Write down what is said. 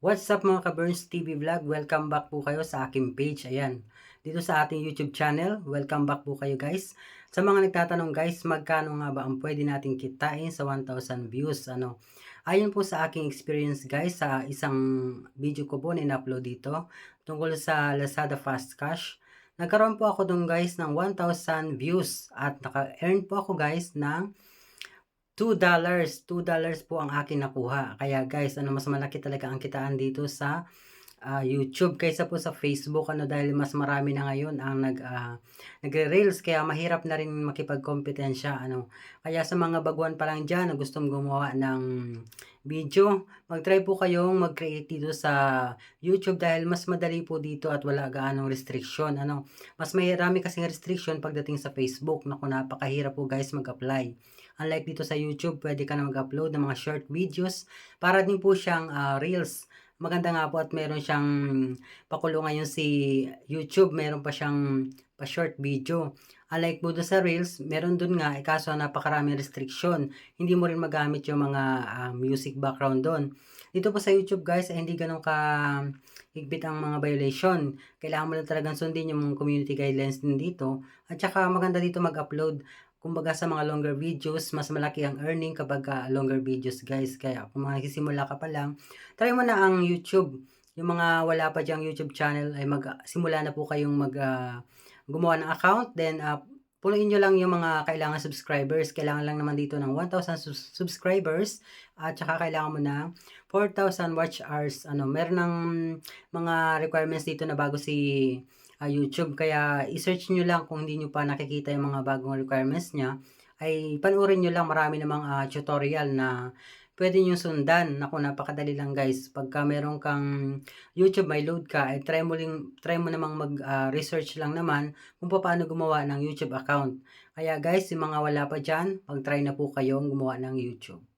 What's up mga ka-Burns TV Vlog? Welcome back po kayo sa aking page. Ayan, dito sa ating YouTube channel. Welcome back po kayo guys. Sa mga nagtatanong guys, magkano nga ba ang pwede natin kitain sa 1,000 views? Ano? Ayon po sa aking experience guys, sa isang video ko po na in-upload dito tungkol sa Lazada Fast Cash. Nagkaroon po ako dun guys ng 1,000 views at naka-earn po ako guys ng $2. $2 po ang akin nakuha. Kaya guys, ano mas malaki talaga ang kitaan dito sa ah, YouTube kaysa po sa Facebook ano dahil mas marami na ngayon ang nag ah, nagre-reels kaya mahirap na rin makipagkompetensya ano. Kaya sa mga baguhan pa lang diyan na gustong gumawa ng video, mag-try po kayong mag-create dito sa YouTube dahil mas madali po dito at wala gaanong restriction ano. Mas marami kasing restriction pagdating sa Facebook. Naku, napakahirap po guys mag-apply. Unlike dito sa YouTube, pwede ka na mag-upload ng mga short videos. Para din po siyang ah, reels. Maganda nga po at meron siyang pakulo ngayon si YouTube. Meron pa siyang pa short video. Unlike po doon sa reels, meron doon nga, eh, kaso napakaraming restriction. Hindi mo rin magamit yung mga ah, music background doon. Dito po sa YouTube guys, eh, hindi ganun ka higpit ang mga violation. Kailangan mo lang talagang sundin yung community guidelines din dito. At saka maganda dito mag-upload kumbaga sa mga longer videos, mas malaki ang earning kapag ah, longer videos guys. Kaya kung mga nagsisimula ka pa lang, try mo na ang YouTube. Yung mga wala pa diyang YouTube channel ay magsimula na po kayong mag ah, gumawa ng account. Then uh, punuin nyo lang yung mga kailangan subscribers. Kailangan lang naman dito ng 1,000 sus- subscribers. At saka kailangan mo ng 4,000 watch hours. Ano, meron ng mga requirements dito na bago si ah, YouTube. Kaya i-search nyo lang kung hindi nyo pa nakikita yung mga bagong requirements niya. Ay panuorin nyo lang marami namang ah, tutorial na pwede nyo sundan. Naku, napakadali lang guys. Pagka meron kang YouTube, may load ka, ay try mo, ling, try mo namang mag-research lang naman kung paano gumawa ng YouTube account. Kaya guys, yung mga wala pa dyan, mag-try na po kayong gumawa ng YouTube.